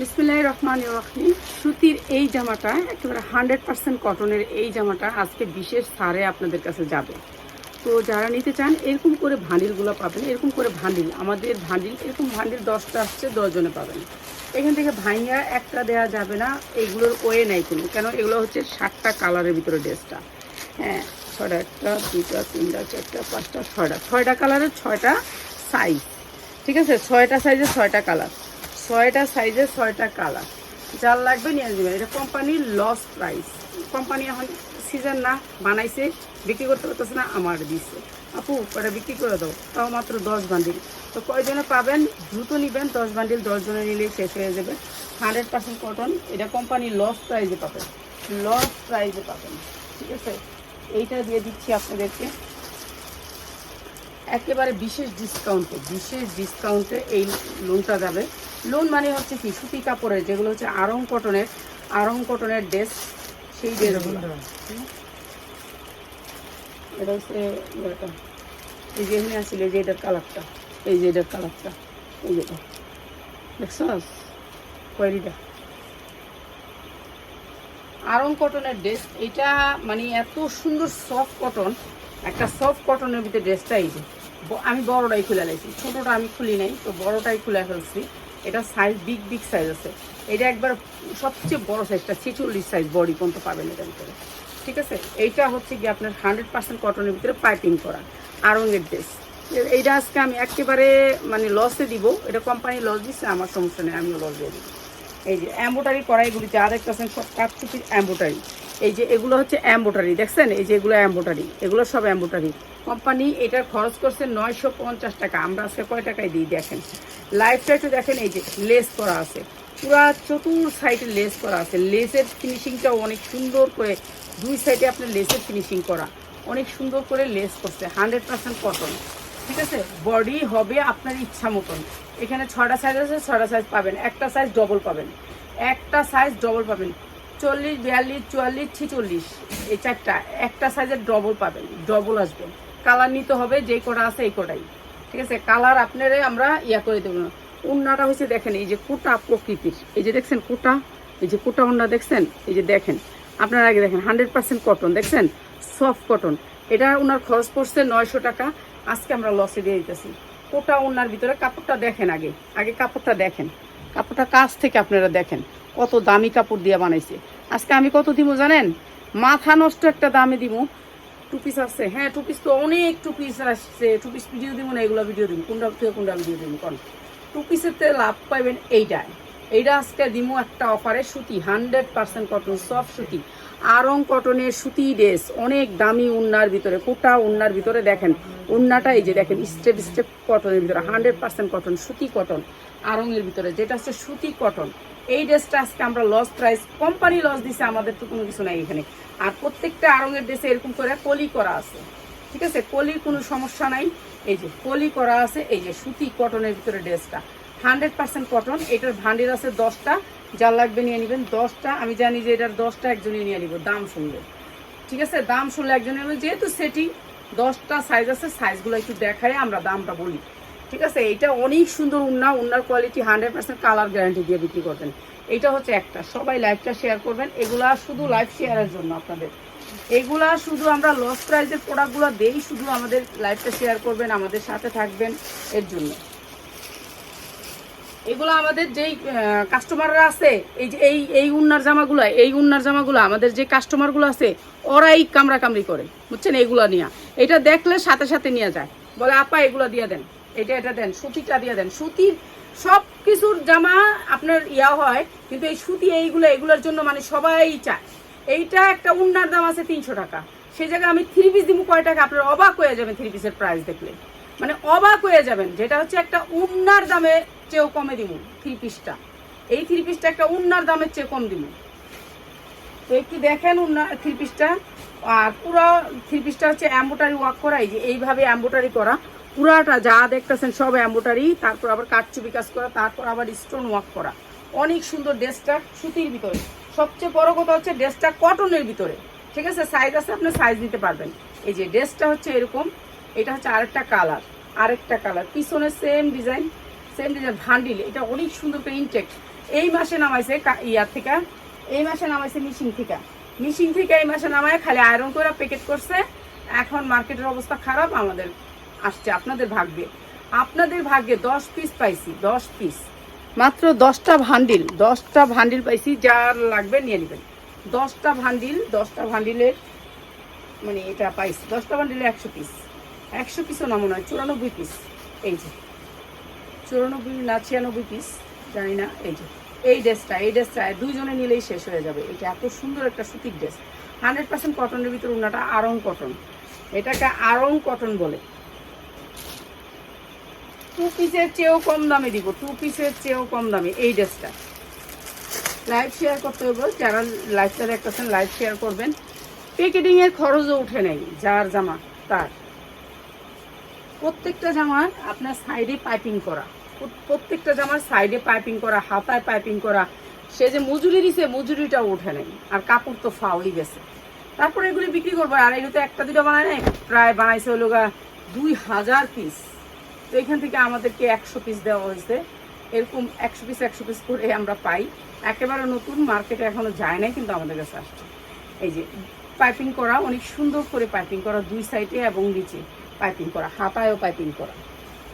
বিসমিল্লাহ রহমান রহিম। সুতির এই জামাটা, একেবারে হান্ড্রেড পার্সেন্ট কটনের এই জামাটা আজকে বিশেষ সারে আপনাদের কাছে যাবে। তো যারা নিতে চান, এরকম করে ভান্ডিলগুলো পাবেন, এরকম করে ভান্ডিল, আমাদের ভান্ডিল, এরকম ভান্ডিল দশটা আসছে, দশজনে পাবেন। এখান থেকে ভাইয়া একটা দেওয়া যাবে না, এগুলোর ওয়ে নাই কোনো, কেন এগুলো হচ্ছে ষাটটা কালারের ভিতরে ড্রেসটা। হ্যাঁ ছয়টা একটা, দুইটা, তিনটা, চারটা, পাঁচটা, ছয়টা ছয়টা কালারের ছয়টা সাইজ ঠিক আছে? ছয়টা সাইজের ছয়টা কালার। ছয়টা সাইজের ছয়টা কালার। যার লাগবে নিয়ে আসবেন। এটা কোম্পানির লস প্রাইস কোম্পানি এখন সিজন না বানাইছে, বিক্রি করতে পারতেছে না, আমার দিছে। আপু, এটা বিক্রি করে দাও। তাও মাত্র দশ বান্ডিল তো কয়জনে পাবেন? দ্রুত নেবেন। দশ বান্ডিল দশ জনে নিলেই শেষ হয়ে যাবে। হান্ড্রেড পার্সেন্ট কটন এটা কোম্পানি লস প্রাইজে পাবেন। লস প্রাইজে পাবেন। ঠিক আছে? এইটা দিয়ে দিচ্ছি আপনাদেরকে। একেবারে বিশেষ ডিসকাউন্টে বিশেষ ডিসকাউন্টে এই লোনটা যাবে। লোন মানে হচ্ছে কি সুতি কাপড়ের যেগুলো হচ্ছে আরং কটনের আরং কটনের ড্রেস সেই ড্রেসগুলো এটা হচ্ছে এই যে আসলে যে এটার কালারটা এই যে এটার কালারটা এই যেটা দেখছস কোয়ালিটা আরং কটনের ড্রেস এটা মানে এত সুন্দর সফট কটন একটা সফট কটনের ভিতরে ড্রেসটা এই যে। আমি বড়টাই খুলে লাইছি। ছোটোটা আমি খুলি নাই তো বড়টাই খুলে ফেলছি। এটা সাইজ বিগ বিগ সাইজ আছে। এটা একবার সবচেয়ে বড় সাইজটা ছেচল্লিশ সাইজ বডি পর্যন্ত পাবেন এটার ভিতরে। ঠিক আছে? এইটা হচ্ছে কি আপনার হান্ড্রেড পার্সেন্ট কটনের ভিতরে পাইপিং করা, আরঙের ড্রেস এইটা আজকে আমি একেবারে মানে লসে দিব। এটা কোম্পানি লস দিচ্ছে আমার সমস্যা নেই, আমিও লস দিয়ে দিব। এই যে অ্যাম্বোটারি করা এগুলি যা দেখতেছেন সব কাঠচুপির অ্যাম্বোটারি এই যে এগুলো হচ্ছে অ্যাম্বোটারি, দেখছেন? এই যে এগুলো অ্যাম্বোটারি, এগুলো সব অ্যাম্বোটারি। কোম্পানি এটার খরচ করছে নয়শো পঞ্চাশ টাকা। আমরা আজকে কয় টাকায় দিই, দেখেন? লাইফটা একটু দেখেন, এই যে লেস করা আছে। পুরা চতুর সাইডে লেস করা আছে। লেসের ফিনিশিংটাও অনেক সুন্দর করে, দুই সাইডে আপনার লেসের ফিনিশিং করা। অনেক সুন্দর করে লেস করছে হান্ড্রেড পার্সেন্ট কটন ঠিক আছে? বডি হবে আপনার ইচ্ছা মতন। এখানে ছটা সাইজ আছে ছটা সাইজ পাবেন। একটা সাইজ ডবল পাবেন। একটা সাইজ ডবল পাবেন। চল্লিশ, বিয়াল্লিশ, চুয়াল্লিশ, ছিচল্লিশ। এই চারটা, একটা সাইজের ডবল পাবেন ডবল আসবে। কালার নিতে হবে যেই কটা আছে এই কটাই। ঠিক আছে? কালার আপনারে আমরা ইয়া করে দেবো। না উন্নাটা হচ্ছে দেখেন, এই যে কোটা প্রকৃতির। এই যে দেখছেন কোটা? এই যে কোটা উন্না দেখছেন? এই যে দেখেন। আপনারা আগে দেখেন হান্ড্রেড পার্সেন্ট কটন দেখছেন? সফট কটন এটা ওনার খরচ পড়ছে নয়শো টাকা। আজকে আমরা লসে দিয়ে দিতেছি। কোটা ওনার ভিতরে কাপড়টা দেখেন আগে। আগে কাপড়টা দেখেন। কাপড়টা কাছ থেকে আপনারা দেখেন, কত দামি কাপড় দিয়ে বানাইছে। আজকে আমি কত দিব জানেন? মাথা নষ্ট একটা দামে দিব টু পিস আসছে হ্যাঁ টু পিস তো অনেক টু পিস আসছে। টু পিস ভিডিও দিব না, এগুলো ভিডিও দিব কোনটা থেকে কোনটা ভিডিও দিব কোন? টু পিসের তে লাভ পাইবেন এইটাই এইটা আজকে দিমু একটা অফারে সুতি হান্ড্রেড পার্সেন্ট কটন সফট সুতি। আরং কটনের সুতি ড্রেস অনেক দামি উন্নার ভিতরে, কোটা উন্নার ভিতরে দেখেন। উন্নাটা এই যে দেখেন স্টেপ স্টেপ কটনের ভিতরে হান্ড্রেড পার্সেন্ট কটন সুতি কটন আরঙের ভিতরে, যেটা হচ্ছে সুতি কটন। এই ড্রেসটা আজকে আমরা লস প্রাইস কোম্পানি লস দিছে, আমাদের তো কোনো কিছু নাই এখানে। আর প্রত্যেকটা আরঙের ড্রেসে এরকম করে কলি করা আছে। ঠিক আছে? কলির কোনো সমস্যা নাই। এই যে কলি করা আছে, এই যে সুতি কটনের ভিতরে ড্রেসটা। হান্ড্রেড পার্সেন্ট কটন, এটার ভান্ডিল আছে দশটা। যার লাগবে নিয়ে নেবেন দশটা। আমি জানি যে এটার দশটা একজনে নিয়ে নিব, দাম শুনলে। ঠিক আছে? দাম শুনলে একজনে যেহেতু সেটি দশটা সাইজ আছে সাইজগুলো একটু দেখায়, আমরা দামটা বলি। ঠিক আছে, এটা অনেক সুন্দর উন্না, উন্নার quality hundred percent colour guarantee দিয়ে বিক্রি করবেন। এটা হচ্ছে একটা, সবাই লাইভটা শেয়ার করবেন। এগুলা শুধু লাইভ শেয়ারের জন্য আপনাদের। এগুলা শুধু আমরা লস প্রাইজের প্রোডাক্টগুলো দেই শুধু আমাদের লাইভটা শেয়ার করবেন, আমাদের সাথে থাকবেন এর জন্য। এগুলো আমাদের যেই কাস্টমাররা আছে, এই যে এই এই উন্নার জামাগুলো, এই উন্নার জামাগুলো, আমাদের যে কাস্টমারগুলো আছে, ওরাই কামড়া কামড়ি করে, বুঝছেন? এইগুলো নিয়ে। এটা দেখলে সাথে সাথে নিয়ে যায়। বলে, আপা, এগুলো দিয়ে দেন। এটা এটা দেন, সুতিটা দিয়ে দেন। সুতির সব কিছুর জামা আপনার ইয়া হয়, কিন্তু এই সুতি এইগুলো, এগুলোর জন্য মানে সবাই চায়। এইটা একটা উন্নার দাম আছে তিনশো টাকা। সেই জায়গায় আমি থ্রি পিস দিব কয় টাকা, আপনার অবাক হয়ে যাবেন থ্রি পিসের প্রাইস দেখলে। মানে অবাক হয়ে যাবেন, যেটা হচ্ছে একটা উন্নার দামে চেয়েও কমে দিব থ্রি পিসটা এই থ্রি পিসটা একটা উন্নার দামের চেয়ে কম দিব তো একটু দেখেন উন্না থ্রি পিসটা আর পুরো থ্রি পিসটা হচ্ছে অ্যাম্বোটারি ওয়ার্ক করা, এই যে এইভাবে অ্যাম্বোটারি করা। পুরাটা যা দেখতেছেন সব অ্যাম্বোটারি তারপর আবার কাঠচুপি কাজ করা, তারপর আবার স্টোন ওয়ার্ক করা। অনেক সুন্দর ড্রেসটা সুতির ভিতরে। সবচেয়ে বড় কথা হচ্ছে ড্রেসটা কটনের ভিতরে। ঠিক আছে? সাইজ আছে, আপনি সাইজ নিতে পারবেন। এই যে ড্রেসটা হচ্ছে এরকম, এটা হচ্ছে আরেকটা কালার আরেকটা কালার পিছনে সেম ডিজাইন সেম ডিজাইন ভান্ডিল। এটা অনেক সুন্দর করে ইনটেক্ট এই মাসে নামাইছে ইয়ার থেকে, এই মাসে নামাইছে মিশিং থেকে। মিশিং থেকে এই মাসে নামায় খালি আয়রন করে প্যাকেট করছে। এখন মার্কেটের অবস্থা খারাপ, আমাদের আসছে আপনাদের ভাগ্যে। আপনাদের ভাগ্যে দশ পিস পাইছি, দশ পিস মাত্র দশটা ভান্ডিল দশটা ভান্ডিল পাইছি, যার লাগবে নিয়ে নেবেন। দশটা ভান্ডিল, দশটা ভান্ডিলের মানে এটা পাইছি, দশটা ভান্ডিলে একশো পিস একশো পিসও না মনে হয় চুরানব্বই পিস এই যে, চুরানব্বই না ছিয়ানব্বই পিস জানি না, এই যে, এই ড্রেসটা এই ড্রেসটা, দুইজনে নিলেই শেষ হয়ে যাবে। এটা এত সুন্দর একটা সুতির ড্রেস। হান্ড্রেড পার্সেন্ট কটনের ভিতরে ওনাটা আরং কটন এটাকে আরং কটন বলে। টু পিসের চেয়েও কম দামে দিব টু পিসের চেয়েও কম দামে, এই ড্রেসটা। লাইভ শেয়ার করতে হবে যারা লাইভটা দেখতেছেন লাইভ শেয়ার করবেন। প্যাকেটিং এর খরচও উঠে নেই, যার জামা, তার। প্রত্যেকটা জামার আপনার সাইডে পাইপিং করা, প্রত্যেকটা জামার সাইডে পাইপিং করা, হাতায় পাইপিং করা, সে যে মজুরি দিছে, মজুরিটাও উঠে নেই, আর কাপড় তো ফাউই গেছে। তারপরে এগুলি বিক্রি করব, আর এগুলো তো একটা দুটো বানায় নাই, প্রায় বানাইছে হলো দুই হাজার পিস তো এখান থেকে আমাদেরকে একশো পিস দেওয়া হয়েছে। এরকম একশো পিস একশো পিস করে আমরা পাই। একেবারে নতুন মার্কেটে এখনও যায় নাই, কিন্তু আমাদের কাছে আসছে। এই যে পাইপিং করা, অনেক সুন্দর করে পাইপিং করা, দুই সাইডে এবং নিচে পাইপিং করা, হাতায়ও পাইপিং করা।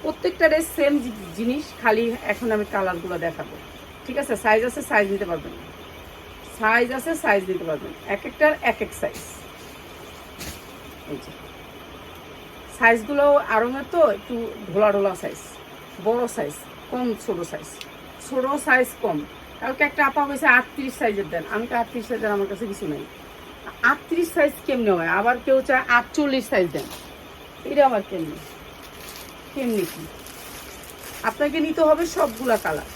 প্রত্যেকটা ড্রেস সেম জিনিস, খালি এখন আমি কালারগুলো দেখাবো। ঠিক আছে? সাইজ আছে সাইজ নিতে পারবেন সাইজ আছে সাইজ নিতে পারবেন এক একটার এক এক সাইজ এই যে। সাইজগুলো আরঙের তো একটু ঢোলা ঢোলা সাইজ বড় সাইজ কম ছোট সাইজ ছোট সাইজ কম। কালকে একটা আপা হয়েছে আটত্রিশ সাইজের দেন। আমি তো আটত্রিশ সাইজের আমার কাছে কিছু নেই। আটত্রিশ সাইজ কেমনে হয়? আবার কেউ চায় আটচল্লিশ সাইজ দেন। এটা আবার কেমনি? কেমনি কি? আপনাকে নিতে হবে সবগুলা কালার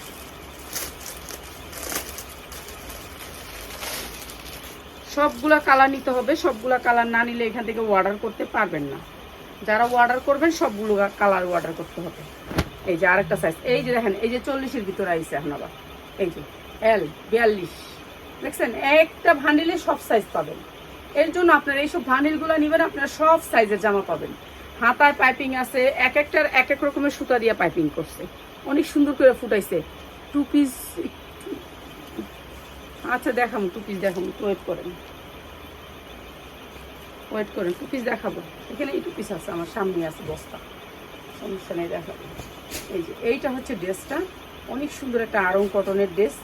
সবগুলা কালার নিতে হবে, সবগুলা কালার না নিলে এখান থেকে অর্ডার করতে পারবেন না। যারা অর্ডার করবেন, সবগুলো কালার অর্ডার করতে হবে। এই যে আরেকটা সাইজ এই যে দেখেন, এই যে চল্লিশের ভিতরে আইসে এখন আবার। এই যে এল বিয়াল্লিশ। দেখছেন? একটা ভান্ডিলে সব সাইজ পাবেন। এর জন্য আপনারা এইসব ভান্ডিলগুলো নেবেন, আপনারা সব সাইজের জামা পাবেন। হাতায় পাইপিং আছে, এক একটার এক এক রকমের সুতা দিয়ে পাইপিং করছে। অনেক সুন্দর করে ফুটাইছে। টু পিস আচ্ছা দেখাম টু পিস দেখাম ওয়েট করেন। ওয়েট করেন টু পিস দেখাবো। এখানে এই টু পিস আছে, আমার সামনে আছে বস্তা। সমস্যা নেই, দেখাবো। এই যে, এইটা হচ্ছে ড্রেসটা। অনেক সুন্দর একটা আরং কটনের ড্রেস।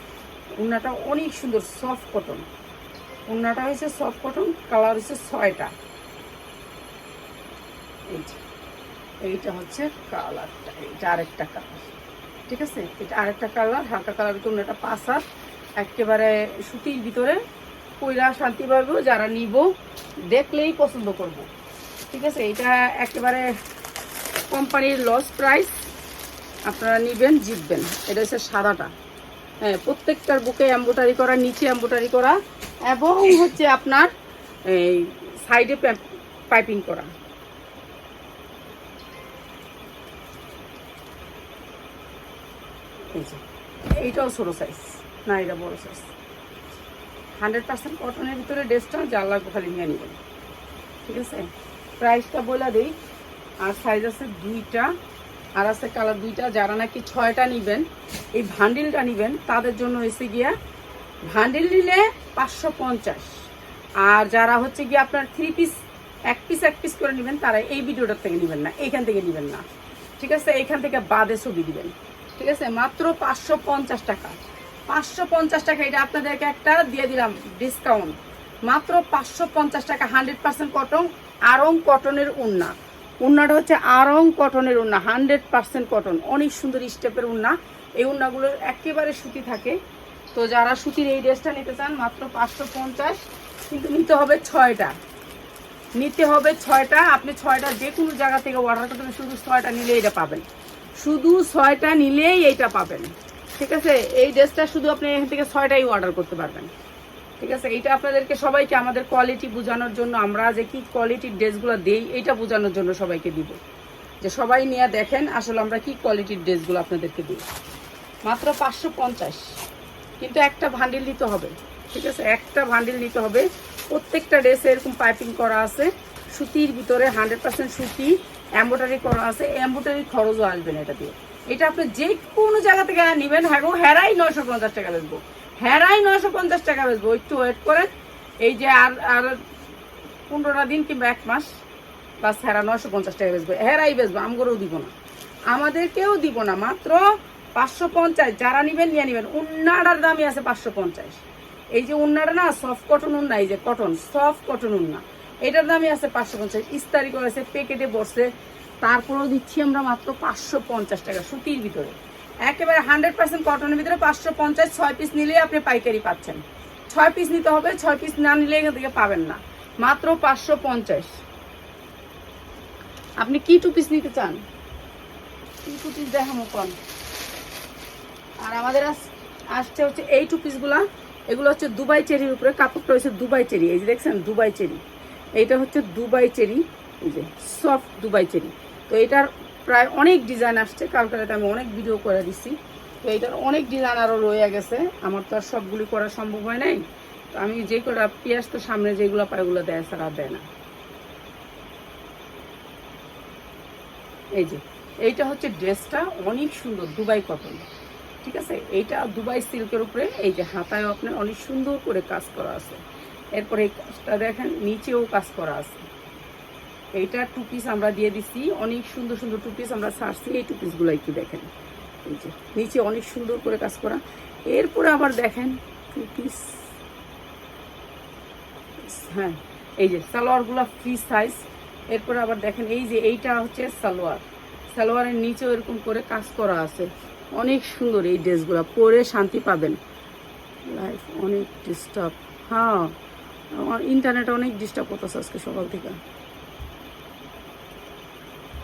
উন্নাটা অনেক সুন্দর সফট কটন উন্নাটা হয়েছে সফট কটন কালার হচ্ছে ছয়টা। এই যে, এইটা হচ্ছে কালারটা এইটা আরেকটা কালার ঠিক আছে? এটা আরেকটা কালার হালকা কালার উন্নাটা হাত। একেবারে সুতির ভিতরে কইরা শান্তি পাবো যারা নিব, দেখলেই পছন্দ করব। ঠিক আছে, এটা একেবারে কোম্পানির লস প্রাইস আপনারা নিবেন, জিতবেন। এটা হচ্ছে সাদাটা। হ্যাঁ প্রত্যেকটার বুকে এম্বোটারি করা, নিচে এম্বোটারি করা, এবং হচ্ছে আপনার এই সাইডে পাইপিং করা। এইটাও ছোটো সাইজ না, এটা বড় সাইজ হান্ড্রেড পার্সেন্ট কটনের ভিতরে ড্রেসটা যার লাগবে খালি নিয়ে নেবেন। ঠিক আছে? প্রাইসটা বলে দিই, আর সাইজ আছে দুইটা, আর আছে কালার দুইটা। যারা নাকি ছয়টা নেবেন, এই ভান্ডিলটা নেবেন, তাদের জন্য এসে গিয়া ভান্ডিল নিলে পাঁচশো পঞ্চাশ। আর যারা হচ্ছে গিয়ে আপনার থ্রি পিস এক পিস এক পিস করে নেবেন, তারা এই ভিডিওটার থেকে নেবেন না, এইখান থেকে নেবেন না। ঠিক আছে? এইখান থেকে বাদে ছবি দিবেন। ঠিক আছে? মাত্র পাঁচশো পঞ্চাশ টাকা। পাঁচশো পঞ্চাশ টাকা, এটা আপনাদেরকে একটা দিয়ে দিলাম ডিসকাউন্ট মাত্র পাঁচশো পঞ্চাশ টাকা, হান্ড্রেড পার্সেন্ট কটন, আরং কটনের উন্না। উন্নাটা হচ্ছে আরং কটনের উন্না, হান্ড্রেড পার্সেন্ট কটন, অনেক সুন্দর স্টেপের উন্না। এই উন্নাগুলোর একেবারে সুতি থাকে। তো যারা সুতির এই ড্রেসটা নিতে চান, মাত্র পাঁচশো পঞ্চাশ, কিন্তু নিতে হবে ছয়টা। নিতে হবে ছয়টা, আপনি ছয়টা যে কোনো জায়গা থেকে অর্ডার করতে শুধু ছয়টা নিলে এটা পাবেন। শুধু ছয়টা নিলেই এইটা পাবেন। ঠিক আছে? এই ড্রেসটা শুধু আপনি এখান থেকে ছয়টাই অর্ডার করতে পারবেন। ঠিক আছে? এইটা আপনাদেরকে সবাইকে আমাদের কোয়ালিটি বোঝানোর জন্য আমরা যে কি কোয়ালিটির ড্রেসগুলো দেই, এইটা বোঝানোর জন্য সবাইকে দিব। যে সবাই নিয়ে দেখেন আসলে আমরা কি কোয়ালিটির ড্রেসগুলো আপনাদেরকে দিই। মাত্র পাঁচশো পঞ্চাশ। কিন্তু একটা ভান্ডিল নিতে হবে। ঠিক আছে? একটা ভান্ডিল নিতে হবে। প্রত্যেকটা ড্রেসে এরকম পাইপিং করা আছে। সুতির ভিতরে হান্ড্রেড পার্সেন্ট সুতি। এম্বোটারি করা আছে। এম্বোটারি খরচও আসবে না এটা দিয়ে। এটা আপনি যে কোনো জায়গা থেকে নেবেন হ্যাঁ হেরাই নয়শো পঞ্চাশ টাকা বেচবো। হেরাই নয়শো পঞ্চাশ টাকা বেচবো। একটু ওয়েট করেন। এই যে আর আর পনেরোটা দিন কিংবা এক মাস, বাস হেরা নয়শো পঞ্চাশ টাকা বেচবো। হেরাই বেচবো, আমগরেও দিব না। আমাদেরকেও দিব না, মাত্র পাঁচশো পঞ্চাশ। যারা নিবেন, নিয়ে নিবেন। উন্নাটার দামই আছে পাঁচশো পঞ্চাশ। এই যে উন্নাটা না সফট কটন উন্না, এই যে কটন সফট কটন উন্না। এটার দামই আছে পাঁচশো পঞ্চাশ। ইস্তারি করেছে প্যাকেটে বসছে তারপরেও দিচ্ছি আমরা মাত্র পাঁচশো পঞ্চাশ টাকা সুতির ভিতরে। একেবারে হান্ড্রেড পার্সেন্ট কটনের ভিতরে পাঁচশো পঞ্চাশ ছয় পিস নিলে আপনি পাইকারি পাচ্ছেন। ছয় পিস নিতে হবে ছয় পিস না নিলে এখান থেকে পাবেন না। মাত্র পাঁচশো পঞ্চাশ। আপনি কি টু পিস নিতে চান? কি টু পিস দেখামো কন? আর আমাদের আস- আসছে হচ্ছে এই টু পিসগুলা এগুলো হচ্ছে দুবাই চেরির উপরে কাপড়টা হচ্ছে দুবাই চেরি। এই যে দেখছেন দুবাই চেরি। এইটা হচ্ছে দুবাই চেরি। এই যে সফট দুবাই চেরি। তো এটার প্রায় অনেক ডিজাইন আসছে কালকে রাতে আমি অনেক ভিডিও করে দিছি। তো এটার অনেক ডিজাইন আরও রয়ে গেছে। আমার তো আর সবগুলি করা সম্ভব হয় নাই। তো আমি যে কটা পেঁয়াজ তো সামনে যেগুলো পাই ওগুলো দেয় ছাড়া দেয় না। এই যে, এইটা হচ্ছে ড্রেসটা, অনেক সুন্দর, দুবাই কটন ঠিক আছে? এইটা দুবাই সিল্কের উপরে, এই যে হাতায় আপনার অনেক সুন্দর করে কাজ করা আছে। এরপরে এই কাজটা দেখেন, নিচেও কাজ করা আছে। এইটা টু পিস আমরা দিয়ে দিছি। অনেক সুন্দর সুন্দর টু পিস আমরা ছাড়ছি এই টু পিসগুলো একটু দেখেন? এই যে, নিচে অনেক সুন্দর করে কাজ করা। এরপরে আবার দেখেন টু পিস হ্যাঁ এই যে সালোয়ারগুলো ফ্রি সাইজ এরপরে আবার দেখেন এই যে এইটা হচ্ছে সালোয়ার। সালোয়ারের নিচেও এরকম করে কাজ করা আছে। অনেক সুন্দর এই ড্রেসগুলো। পরে শান্তি পাবেন। লাইফ অনেক ডিস্টার্ব হ্যাঁ ইন্টারনেট অনেক ডিস্টার্ব করতেছে আজকে সকাল থেকে।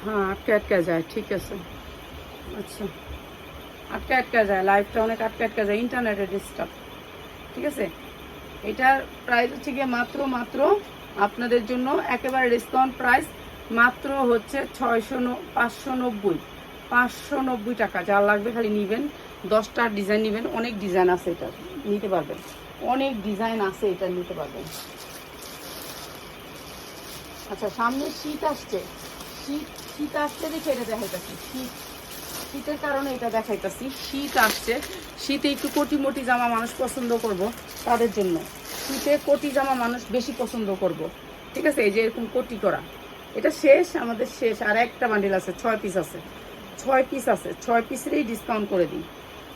হ্যাঁ আটকে আটকে যায়, ঠিক আছে। আচ্ছা। আটকে আটকে যায় লাইফটা অনেক আটকে আটকে যায় ইন্টারনেটে ডিস্টার্ব ঠিক আছে? এটার প্রাইস হচ্ছে গিয়ে মাত্র মাত্র আপনাদের জন্য একেবারে ডিসকাউন্ট প্রাইস মাত্র হচ্ছে ছয়শো পাঁচশো নব্বই। পাঁচশো নব্বই টাকা, যা লাগবে খালি নিবেন। দশটা ডিজাইন নিবেন, অনেক ডিজাইন আছে এটা, নিতে পারবেন। অনেক ডিজাইন আছে এটা, নিতে পারবেন। আচ্ছা সামনে শীত আসছে। শীত শীত আসছে দেখে এটা দেখাইতেছি। শীত, শীতের কারণে এটা দেখাইতেছি। শীত আসছে। শীতে একটু কোটি মোটি জামা মানুষ পছন্দ করব তাদের জন্য। শীতে কোটি জামা মানুষ বেশি পছন্দ করব। ঠিক আছে? এই যে এরকম কোটি করা। এটা শেষ, আমাদের শেষ। আর একটা বান্ডিল আছে, ছয় পিস আছে। ছয় পিস আছে। ছয় পিসেরই ডিসকাউন্ট করে দিই।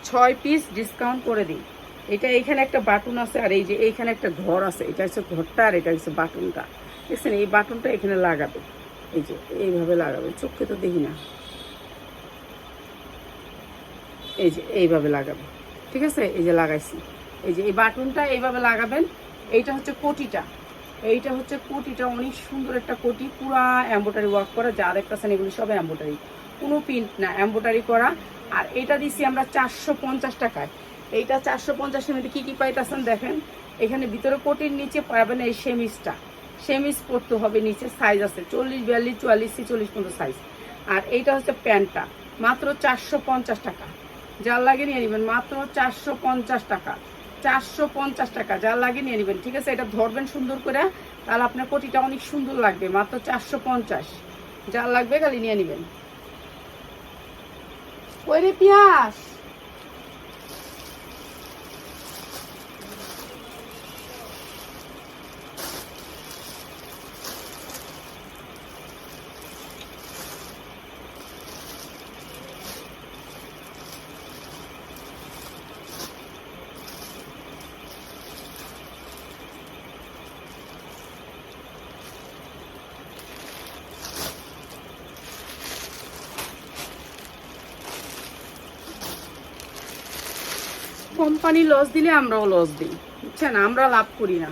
ছয় পিস ডিসকাউন্ট করে দিই। এটা এইখানে একটা বাটন আছে আর এই যে এইখানে একটা ঘর আছে। এটা হচ্ছে ঘরটা আর এটা হচ্ছে বাটনটা। দেখছেন? এই বাটনটা এখানে লাগাবে। এই যে, এইভাবে লাগাবে। চোখে তো দেখি না। এই যে, এইভাবে লাগাবে। ঠিক আছে? এই যে লাগাইছি। এই যে, এই বাটনটা এইভাবে লাগাবেন। এইটা হচ্ছে কোটিটা এইটা হচ্ছে কোটিটা অনেক সুন্দর একটা কোটি পুরা এম্বোটারি ওয়ার্ক করা। যা দেখতেছেন এগুলি সব এম্বোটারি কোনো প্রিন্ট না এম্বোটারি করা। আর এটা দিছি আমরা চারশো পঞ্চাশ টাকায়। এইটা চারশো পঞ্চাশের মধ্যে কী কী পাইতেছেন দেখেন? এখানে ভিতরে কোটির নিচে পাবেন এই সেমিসটা সেমিস পরতে হবে, নিচে সাইজ আছে, চল্লিশ, বিয়াল্লিশ, চুয়াল্লিশ, ছিচল্লিশ পর্যন্ত সাইজ আর এইটা হচ্ছে প্যান্টটা, মাত্র চারশো পঞ্চাশ টাকা। যার লাগে নিয়ে নেবেন, মাত্র চারশো পঞ্চাশ টাকা। চারশো পঞ্চাশ টাকা, যার লাগে নিয়ে নেবেন, ঠিক আছে? এটা ধরবেন সুন্দর করে, তাহলে আপনার কোটিটা অনেক সুন্দর লাগবে, মাত্র চারশো পঞ্চাশ। যার লাগবে খালি নিয়ে নেবেন। ওই রে পিয়াস? কোম্পানি লস দিলে আমরাও লস দিই। বুঝছেন? আমরা লাভ করি না।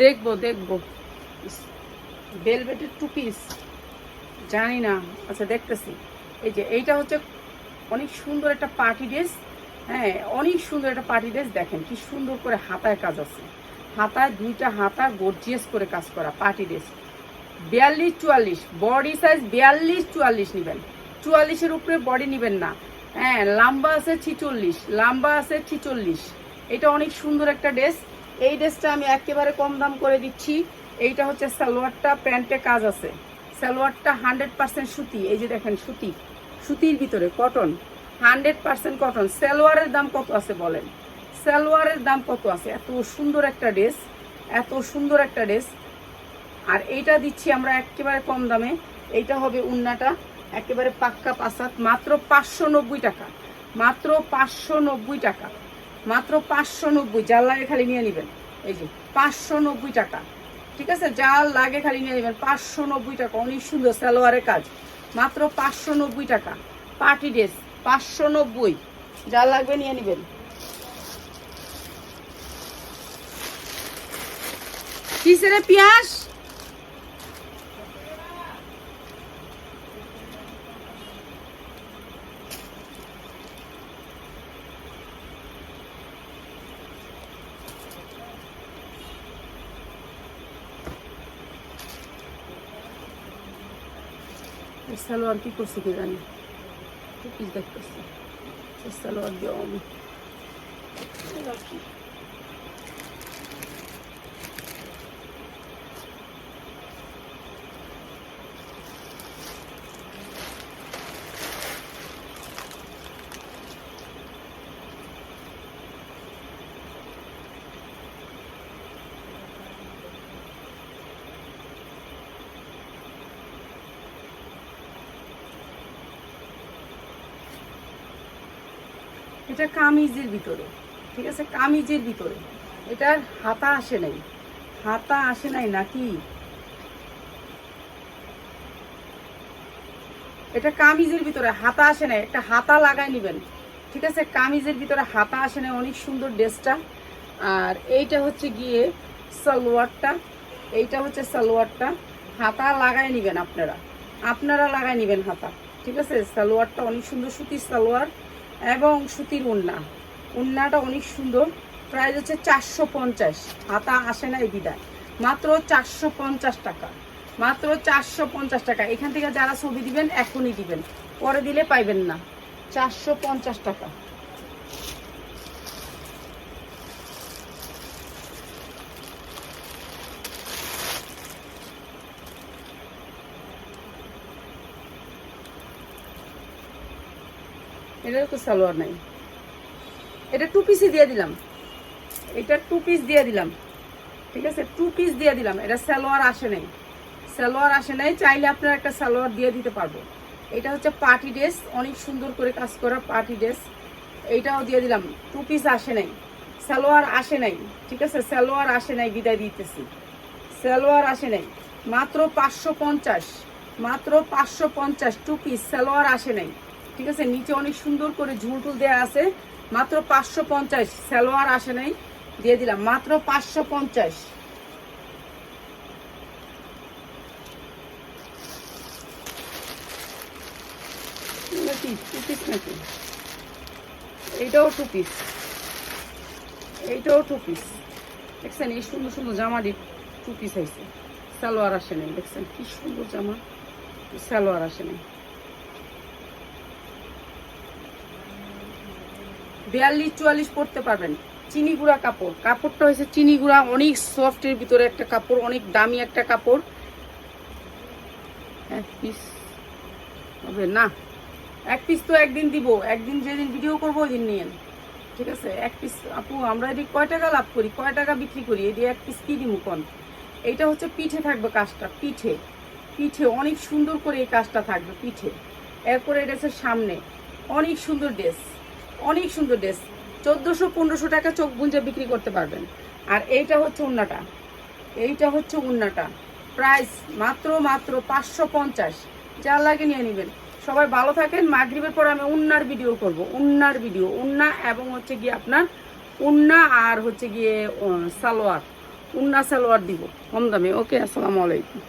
দেখব দেখব। বেলভেটের টু পিস জানি না। আচ্ছা দেখতেছি। এই যে, এইটা হচ্ছে অনেক সুন্দর একটা পার্টি ড্রেস হ্যাঁ অনেক সুন্দর একটা পার্টি ড্রেস দেখেন। কি সুন্দর করে হাতায় কাজ আছে। হাতায়, দুইটা হাতা গর্জিয়াস করে কাজ করা পার্টি ড্রেস বিয়াল্লিশ, চুয়াল্লিশ। বডি সাইজ বিয়াল্লিশ, চুয়াল্লিশ নেবেন। চুয়াল্লিশের উপরে বডি নেবেন না। হ্যাঁ লাম্বা আছে ছিচল্লিশ, লাম্বা আছে ছিচল্লিশ। এটা অনেক সুন্দর একটা ড্রেস এই ড্রেসটা আমি একেবারে কম দাম করে দিচ্ছি। এইটা হচ্ছে সালোয়ারটা, প্যান্টে কাজ আছে। সালোয়ারটা হান্ড্রেড পার্সেন্ট সুতি। এই যে দেখেন, সুতি। সুতির ভিতরে কটন হান্ড্রেড পার্সেন্ট কটন সালোয়ারের দাম কত আছে বলেন? সালোয়ারের দাম কত আছে? এত সুন্দর একটা ড্রেস এত সুন্দর একটা ড্রেস আর এইটা দিচ্ছি আমরা একেবারে কম দামে। এইটা হবে উন্নাটা, একেবারে পাক্কা পাসাত, মাত্র পাঁচশো নব্বই টাকা। মাত্র পাঁচশো নব্বই টাকা। মাত্র পাঁচশো নব্বই, যার লাগে খালি নিয়ে নেবেন। এই যে, পাঁচশো নব্বই টাকা। ঠিক আছে? যার লাগে খালি নিয়ে নেবেন, পাঁচশো নব্বই টাকা। অনেক সুন্দর সালোয়ারের কাজ। মাত্র পাঁচশো নব্বই টাকা। পার্টি ড্রেস, পাঁচশো নব্বই। যার লাগবে নিয়ে নেবেন। কিসেরে পিয়াস? সালোয়ার কি করছে কি জানি? কি দেখতেছি? এই সালোয়ার দেওয়া আমি এটা কামিজের ভিতরে, ঠিক আছে? কামিজের ভিতরে। এটার হাতা আসে নাই। হাতা আসে নাই নাকি? এটা কামিজের ভিতরে, হাতা আসে নাই। একটা হাতা লাগাই নেবেন, ঠিক আছে? কামিজের ভিতরে হাতা আসে নাই, অনেক সুন্দর ড্রেসটা। আর এইটা হচ্ছে গিয়ে সালোয়ারটা। এইটা হচ্ছে সালোয়ারটা। হাতা লাগাই নেবেন আপনারা। আপনারা লাগাই নেবেন হাতা, ঠিক আছে? সালোয়ারটা অনেক সুন্দর সুতির সালোয়ার। এবং সুতির উন্না উন্নাটা অনেক সুন্দর। প্রাইস হচ্ছে চারশো পঞ্চাশ। হাতা আসে না এই বিদায়। মাত্র চারশো পঞ্চাশ টাকা। মাত্র চারশো পঞ্চাশ টাকা। এখান থেকে যারা ছবি দিবেন, এখনই দিবেন। পরে দিলে পাইবেন না। চারশো পঞ্চাশ টাকা। এটার তো সালোয়ার নাই। এটা টু পিসই দিয়ে দিলাম। এটা টু পিস দিয়ে দিলাম। ঠিক আছে? টু পিস দিয়ে দিলাম। এটা সালোয়ার আসে নাই। সালোয়ার আসে নাই, চাইলে আপনার একটা সালোয়ার দিয়ে দিতে পারব। এটা হচ্ছে পার্টি ড্রেস, অনেক সুন্দর করে কাজ করা পার্টি ড্রেস। এইটাও দিয়ে দিলাম। টু পিস আসে নাই। সালোয়ার আসে নাই। ঠিক আছে? সালোয়ার আসে নাই, বিদায় দিতেছি। সালোয়ার আসে নাই। মাত্র পাঁচশো পঞ্চাশ। মাত্র পাঁচশো পঞ্চাশ টু পিস সালোয়ার আসে নাই। ঠিক আছে? নিচে অনেক সুন্দর করে ঝুল ঝুলটুল দেওয়া আছে। মাত্র পাঁচশো পঞ্চাশ। সালোয়ার আসে নাই। দিয়ে দিলাম। মাত্র পাঁচশো পঞ্চাশ। নাকি? এইটাও টু পিস এইটাও টু পিস দেখছেন, এই সুন্দর সুন্দর জামাটি টু পিস হয়েছে। সালোয়ার আসে নাই। দেখছেন, কি সুন্দর জামা। সালোয়ার আসে নাই। বিয়াল্লিশ, চুয়াল্লিশ পরতে পারবেন। চিনি গুঁড়া কাপড়। কাপড়টা হয়েছে চিনি গুঁড়া, অনেক সফটের ভিতরে একটা কাপড়, অনেক দামি একটা কাপড়। এক পিস হবে না। এক পিস তো একদিন দিব। একদিন যেদিন ভিডিও করব ওই দিন নিয়েন ঠিক আছে? এক পিস আপু, আমরা এদিকে কয় টাকা লাভ করি? কয় টাকা বিক্রি করি? এদিকে এক পিস কি দিব কন? এইটা হচ্ছে পিঠে থাকবে কাজটা, পিঠে। পিঠে অনেক সুন্দর করে এই কাজটা থাকবে, পিঠে। এরপরে এটা হচ্ছে সামনে। অনেক সুন্দর ড্রেস অনেক সুন্দর ড্রেস। চোদ্দোশো, পনেরোশো টাকা চোখ গুঞ্জে বিক্রি করতে পারবেন। আর এইটা হচ্ছে উন্নাটা। এইটা হচ্ছে উন্নাটা। প্রাইস মাত্র মাত্র পাঁচশো পঞ্চাশ। যা লাগে নিয়ে নেবেন। সবাই ভালো থাকেন। মাগরিবের পর আমি উন্নার ভিডিও করব। উন্নার ভিডিও উন্না এবং হচ্ছে গিয়ে আপনার উন্না আর হচ্ছে গিয়ে সালোয়ার। উন্না সালোয়ার দিব। কম দামে। ওকে, আসসালামু আলাইকুম।